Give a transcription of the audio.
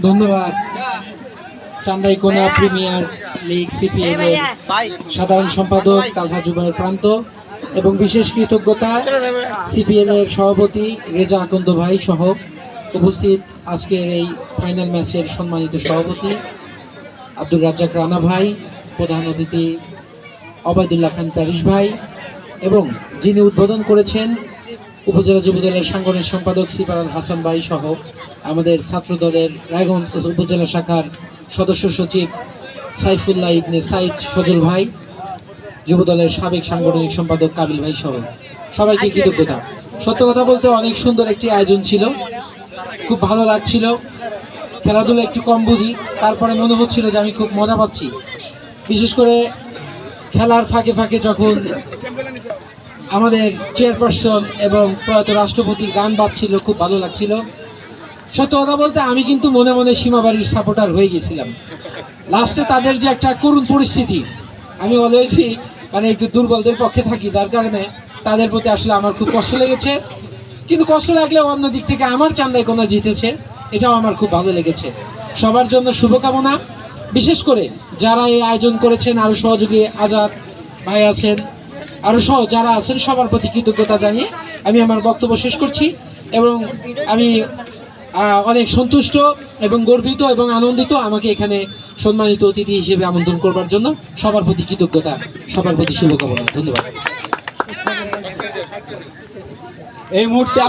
ধন্যবাদ। Chandaikona premier league CPL এর সাধারণ সম্পাদক তালহা জুবাইর প্রান্ত এবং বিশেষ কৃতজ্ঞতা সিপিএল এর সভাপতি রেজা আকন্দ ভাই সহ উপস্থিত আজকের এই ফাইনাল ম্যাচের সম্মানিত সভাপতি আব্দুর রাজ্জাক রানা ভাই, প্রধান অতিথি অবায়দুল্লাহ খান প্যারিস ভাই এবং যিনি উদ্বোধন করেছেন উপজেলা যুবদলের সাংগঠনিক সম্পাদক সিপারাল হাসান ভাই সহ আমাদের ছাত্র দলের রায়গঞ্জ উপজেলা শাখার সদস্য সচিব সাইফুল্লাহ ইবনে সাইদ সজল ভাই, যুবদলের সাবেক সাংগঠনিক সম্পাদক কাবিল ভাই সহ সবাইকে কৃতজ্ঞতা। সত্য কথা বলতে অনেক সুন্দর একটি আয়োজন ছিল, খুব ভালো লাগছিল। খেলাধুলা একটু কম বুঝি, তারপরে মনে হচ্ছিল যে আমি খুব মজা পাচ্ছি। বিশেষ করে খেলার ফাঁকে ফাঁকে যখন আমাদের চেয়ারপারসন এবং প্রয়াত রাষ্ট্রপতির গান বাজছিল, খুব ভালো লাগছিল। সত্য কথা বলতে আমি কিন্তু মনে মনে সীমাবাড়ির সাপোর্টার হয়ে গেছিলাম। লাস্টে তাদের যে একটা করুণ পরিস্থিতি, আমি অলওয়েজই মানে একটু দুর্বলদের পক্ষে থাকি, যার কারণে তাদের প্রতি আসলে আমার খুব কষ্ট লেগেছে। কিন্তু কষ্ট লাগলেও অন্য দিক থেকে আমার চান্দাই কোনা জিতেছে, এটাও আমার খুব ভালো লেগেছে। সবার জন্য শুভকামনা। বিশেষ করে যারা এই আয়োজন করেছেন আরও সহযোগী আজাদ ভাই আছেন আরও সহ যারা আছেন, সবার প্রতি কৃতজ্ঞতা জানিয়ে আমি আমার বক্তব্য শেষ করছি এবং আমি অনেক সন্তুষ্ট এবং গর্বিত এবং আনন্দিত আমাকে এখানে সম্মানিত অতিথি হিসেবে আমন্ত্রণ করবার জন্য সবার প্রতি কৃতজ্ঞতা, সবার প্রতি শুভকামনা। ধন্যবাদ। এই মুহূর্তে